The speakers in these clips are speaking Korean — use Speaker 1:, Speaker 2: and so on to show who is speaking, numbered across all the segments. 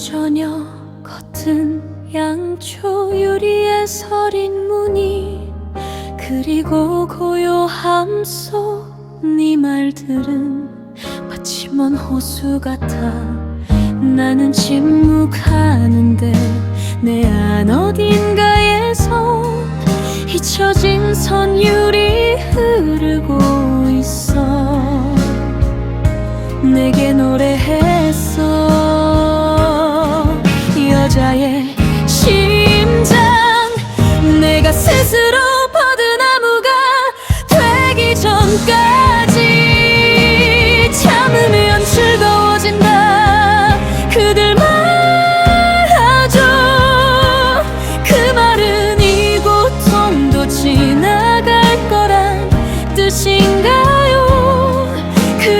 Speaker 1: 저녁 겉은 양초 유리에 서린 무늬 그리고 고요함 속 네 말들은 마치 먼 호수 같아. 나는 침묵하는데 내 안 어딘가에서 잊혀진 선율이 흐르고 있어. 내게 노래했어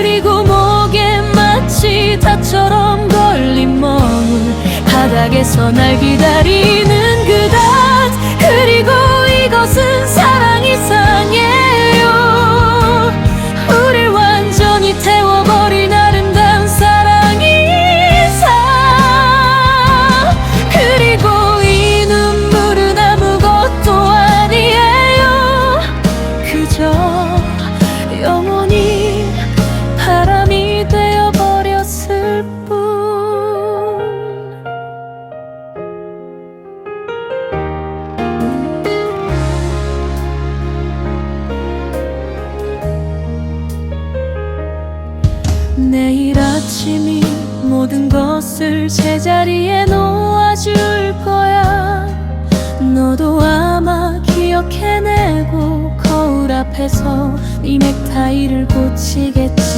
Speaker 1: 그리고 목에 마치 닷처럼 걸린 멍울 바닥에서 날 기다리는 그닷 그리고 이것은 모든 것을 제자리에 놓아줄 거야. 너도 아마 기억해내고 거울 앞에서 네 넥타이를 고치겠지.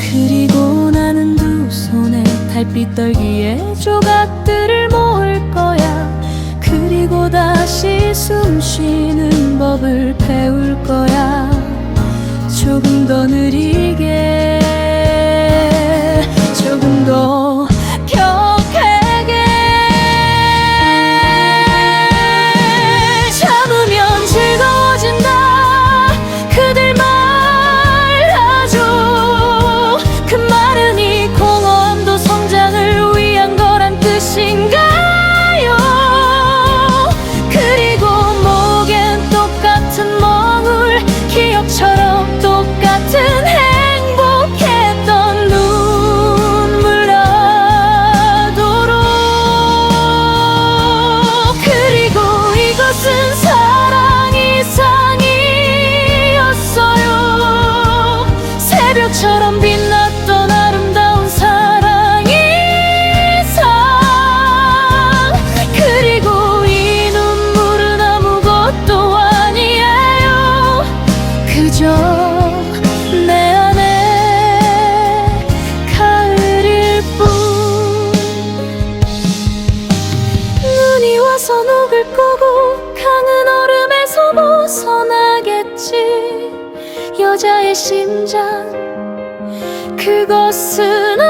Speaker 1: 그리고 나는 두 손에 달빛 떨기에 조각들을 모을 거야. 그리고 다시 숨 쉬는 법을 배울 거야. 조금 더 느리게 빛났던 아름다운 사랑 이상 그리고 이 눈물은 아무것도 아니에요. 그저 녹을 거고 강은 얼음에서 벗어나겠지. 여자의 심장 그것은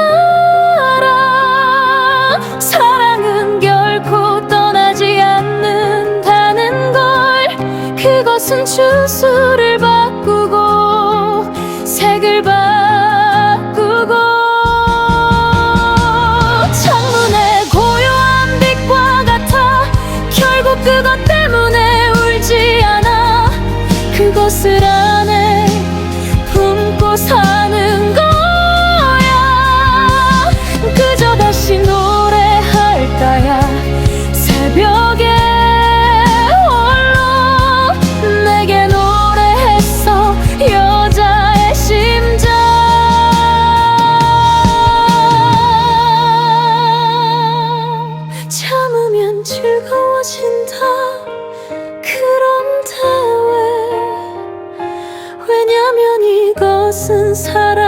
Speaker 1: 알아. 사랑은 결코 떠나지 않는다는 걸. 그것은 주소를 바꾸고 색을 바꾸고 창문의 고요한 빛과 같아. 결국 그것 때문에 울지 않아. 그것을 안에 즐거워진다. 그런데 왜 왜냐면 이것은 사랑